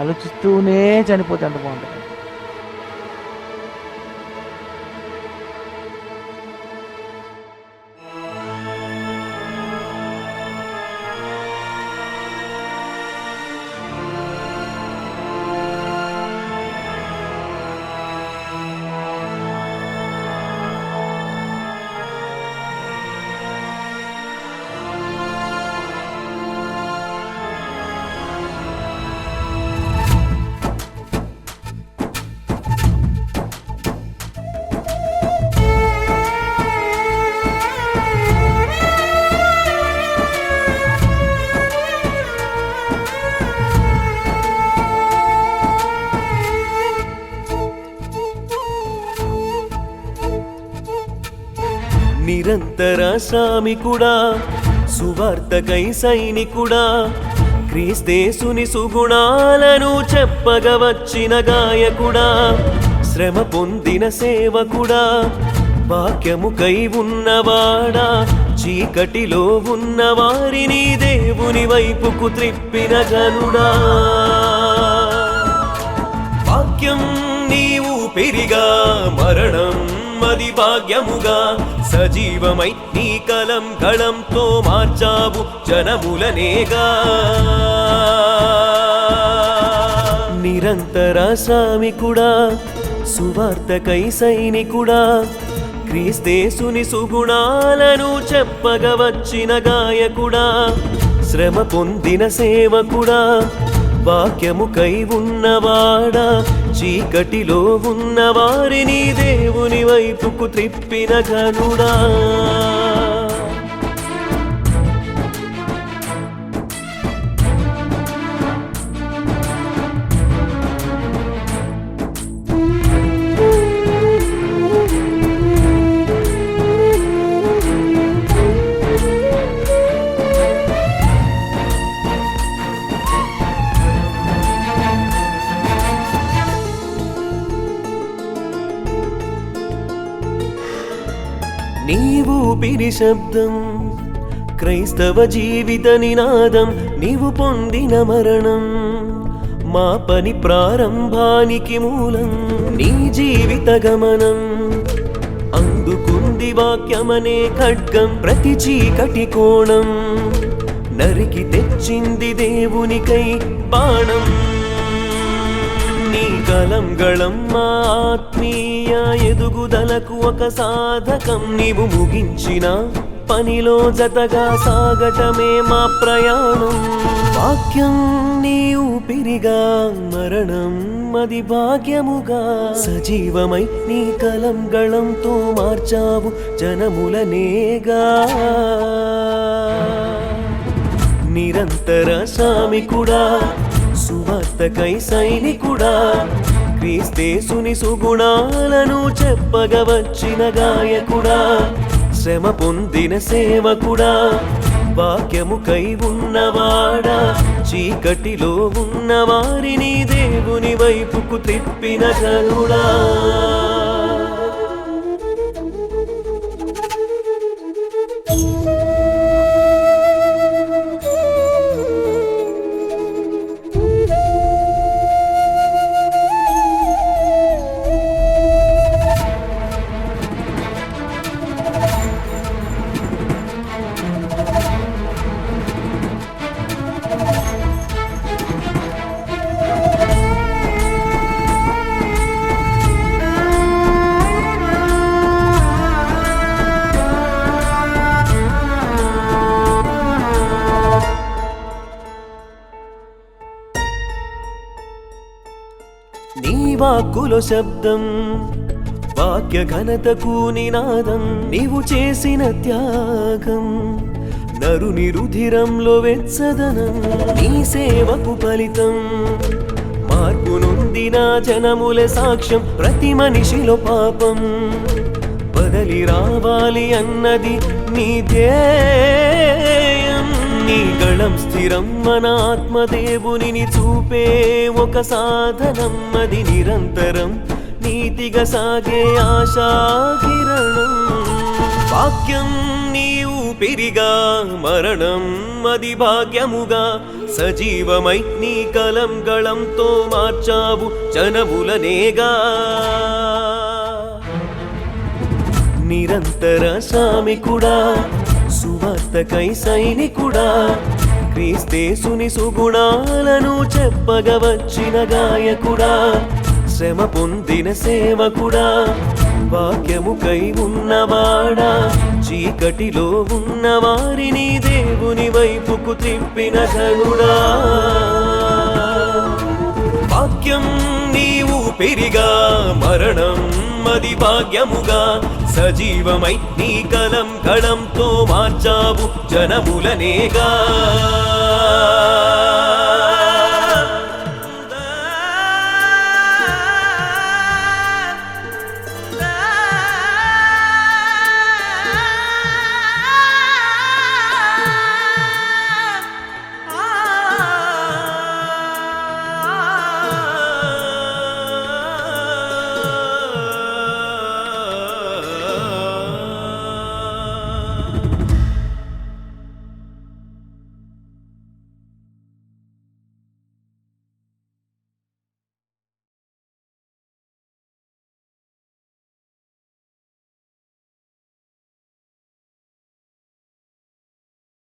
ఆలోచిస్తూనే చనిపోతే అంత బాగుంటుంది. నిరంతర శ్రామికుడా సువార్తకై సైనికుడా క్రీస్తేసుని సుగుణాలను చెప్పగ వచ్చిన గాయకుడా శ్రమ పొందిన సేవకుడా వాక్యముకై ఉన్నవాడా చీకటిలో ఉన్న వారిని దేవుని వైపుకు త్రిప్పిన గనుడా వాక్యం నీవు పెరిగా మరణం మది భాగ్యముగా సజీవమై నీ కలం గళంతో మార్చావు జనములనేగా. నిరంతర శ్రామికుడా సువార్తకై సైనికుడా క్రీస్తేసుని సుగుణాలను చెప్పగ వచ్చిన గాయకుడా శ్రమ పొందిన సేవకుడా వాక్యముకై ఉన్నవాడా చీకటిలో ఉన్న వారిని దేవుని వైపుకు త్రిప్పిన గనుడా నీవు పిరి శబ్దం క్రైస్తవ జీవిత నినాదం నీవు పొందిన మరణం మా పని ప్రారంభానికి మూలం నీ జీవిత గమనం. అందుకుంది వాక్యమనే ఖడ్గం ప్రతి చీకటి కోణం నరికి తెచ్చింది దేవునికై బాణం. కలం గళం మా ఆత్మీయ ఎదుగుదలకు ఒక సాధకం నీవు ముగించిన పనిలో జతగా సాగటమే మా ప్రయాణం. వాక్యం నీ ఊపిరిగా మరణం అది భాగ్యముగా. సజీవమై నీ కలం గళంతో మార్చావు జనములనేగా. నిరంతర సామికుడా సువార్తకై సైనికుడా క్రీస్తేసుని సుగుణాలను చెప్పగ వచ్చిన గాయకుడా. శ్రమ పొందిన సేవకుడా. వాక్యముకై ఉన్నవాడా. చీకటిలో ఉన్న వారిని దేవుని వైపుకు తిప్పిన గరుడా వాక్కులో శబ్దం వాక్య ఘనతకు నినాదం నీవు చేసిన త్యాగం నరుని రుధిరంలో వెచ్చదనం నీ సేవకు ఫలితం. మార్పు నొందిన జనముల సాక్ష్యం ప్రతి మనిషిలో పాపం. బదలి రావాలి అన్నది నీ ధ్యేయం నీ గళం స్థిరం మన ఆత్మదేవుని చూపే ఒక సాధనం. అది నిరంతరం నీతిగా సాగే ఆశాకిరణం. వాక్యం నీవు పెరిగా మరణం అది భాగ్యముగా. సజీవమై నీ కలం గళంతో మార్చావు జనములనేగా. నిరంతర సామి కూడా సువార్తకై సైనికుడా క్రీస్తేసుని సుగుణాలను చెప్పగ వచ్చిన గాయకుడా శ్రమ పొందిన సేవకుడా వాక్యముకై ఉన్నవాడా చీకటిలో ఉన్న వారిని దేవుని వైపుకు తిప్పిన ఘనుడా. వాక్యం నీవు పెరిగా మరణం అది భాగ్యముగా సజీవమై నీ కలం కళంతో మార్చావు జనములనేగా.